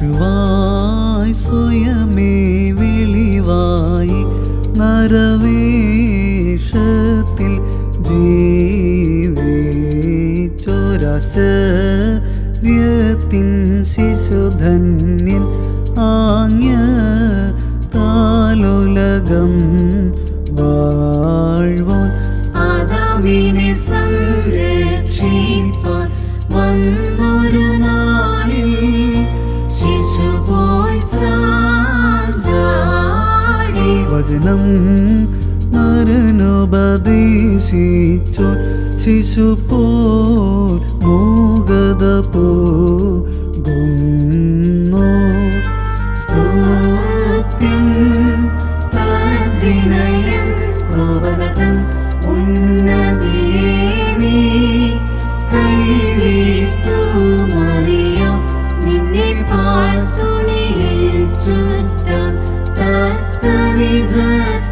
ശിശുവായി സ്വയമേ വെളിവായി നരവേഷത്തിൽ ജീവിച്ചൊരശര്യത്തിൻ ശിശുധന്യൻ ആഞ്ഞ താലുലകം വാഴ്വോൻ ആദാമിനെ സംരക്ഷിപ്പാൻ വന്നൊരു നാളിൽ വചനം നരനുപദേശിച്ചു. ശിശു പോൽ മൂകത പോ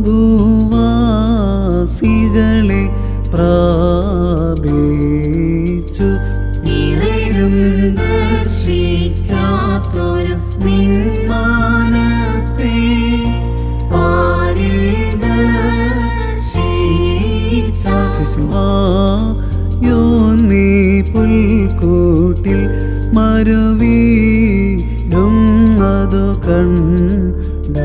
ഭൂവാസികളെ പ്രാപിച്ചു. നിറരും ദർശിക്കാത്തൊരു നിന്മാനത്തെ പാരിൽ ദർശിച്ച ശിശുവായോ നീ പുൽക്കൂട്ടിൽ മരുവീടും അതു കണ്ടാറേ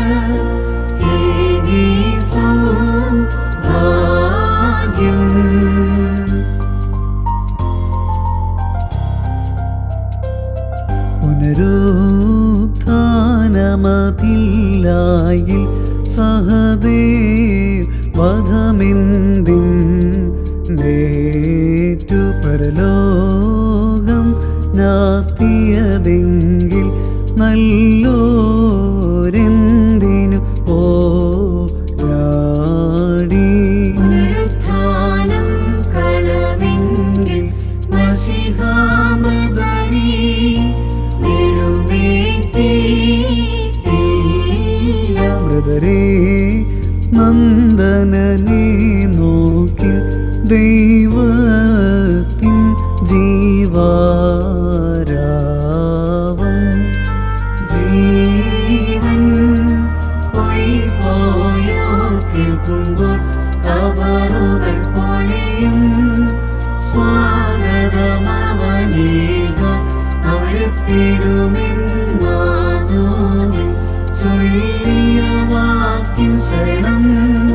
പുനരുത്ഥാനമതില്ലായിൽ സഹദേ വധമെന്തിൻ നേറ്റു പരലോകം നാസ്തിയതെങ്കിൽ നല്ലോരെന്തിനു ബ്രദരേ നന്ദനനെ നോക്കി ദൈവത്തിൻ ജീവാരാവം. ജീവൻ പോയി പോയോ കേൾക്കുമ്പോൾ അവരെത്തിടുമെന്നാതോന്നിൽ ചൊല്ലിയ Tin